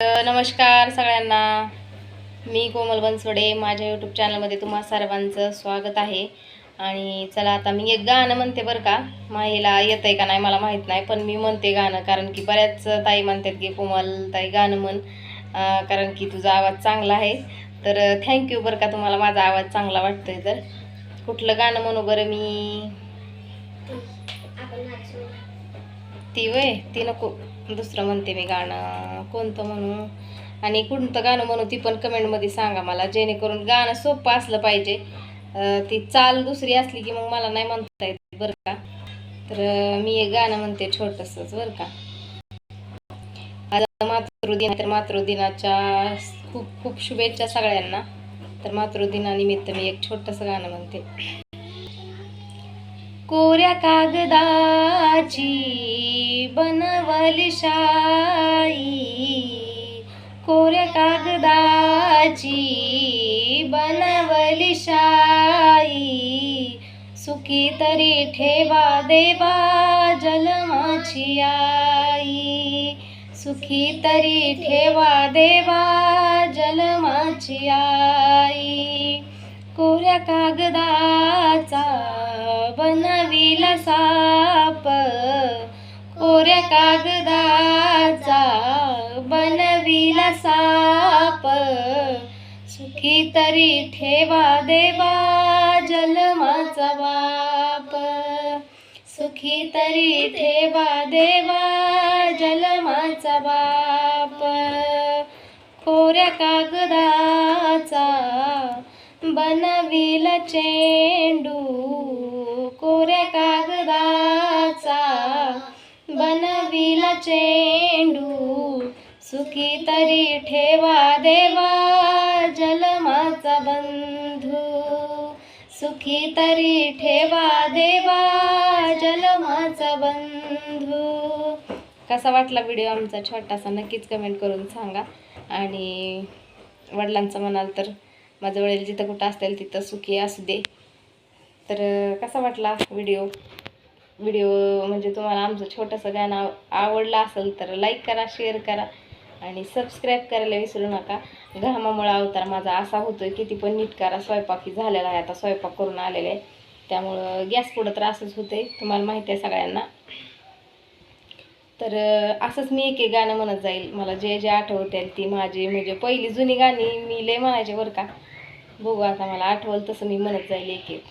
नमस्कार सगळ्यांना. मी कोमल बनसोडे. माझ्या यूट्यूब चॅनलमध्ये तुम्हा सर्वांचं स्वागत आहे. आणि चला आता मी एक गाणं म्हणते बरं का. माहीला येतं आहे का नाही मला माहीत नाही पण मी म्हणते गाणं. कारण की बऱ्याच ताई म्हणतात की कोमल ताई गाणं म्हण. कारण की तुझा आवाज चांगला आहे. तर थँक्यू बरं का तुम्हाला माझा आवाज चांगला वाटतोय तर. कुठलं गाणं म्हणू बरं मी? ती वय ती नको दुसरं म्हणते मी गाणं. कोणतं म्हणू? आणि कोणतं गाणं म्हणू ती पण कमेंटमध्ये सांगा मला जेणेकरून गाणं सोपं असलं पाहिजे. ती चाल दुसरी असली की मग मला नाही म्हणता येत बरं का? तर मी एक गाणं म्हणते छोटंसंच बरं का? आज मातृदिन तर मातृदिनाच्या खूप खूप शुभेच्छा सगळ्यांना. तर मातृदिनानिमित्त मी एक छोटंसं गाणं म्हणते. कोऱ्या कागदाची बनवली शाई. कोऱ्या कागदाची बनवली शाई. सुखी तरी ठेवा देवा जलमाची आई. सुखी तरी ठेवा देवा जलमाची आई. कोऱ्या कागदाचा बनविला साप. कोऱ्या कागदाचा बनविला साप. सुखी तरी ठेवा देवा जलमाचा बाप. सुखी तरी ठेवा देवा जलमाचा बाप. कोऱ्या कागदा बनविल चेंडू कोऱ्या कागदाचा. बनविल चेंडू सुखी तरी ठेवा देवा जलमाचा बंधू. सुखी तरी ठेवा देवा जलमाचा बंधू. कसा वाटला व्हिडिओ आमचा? छोटासा नक्कीच कमेंट करून सांगा. आणि वडिलांचं म्हणाल तर? माझं वडील जिथं कुठं असतील तिथं सुखी असू दे. तर कसा वाटला व्हिडिओ व्हिडिओ म्हणजे तुम्हाला आमचं छोटंसं गाणं आव- आवडलं असेल तर लाईक करा शेअर करा आणि सबस्क्राईब करायला विसरू नका. घामामुळे अवतार माझा असा होतोय किती पण नीट करा. स्वयंपाकी झालेला आहे. आता स्वयंपाक करून आलेले आहे. त्यामुळं गॅस पुढं तर असंच होते तुम्हाला माहिती आहे सगळ्यांना. तर असंच मी एक एक गाणं म्हणत जाईल. मला जे जे आठवतील ती माझी म्हणजे पहिली जुनी गाणी मी लय म्हणायचे बरं का. बघू आता मला आठवल तसं मी म्हणत जाईल एक एक.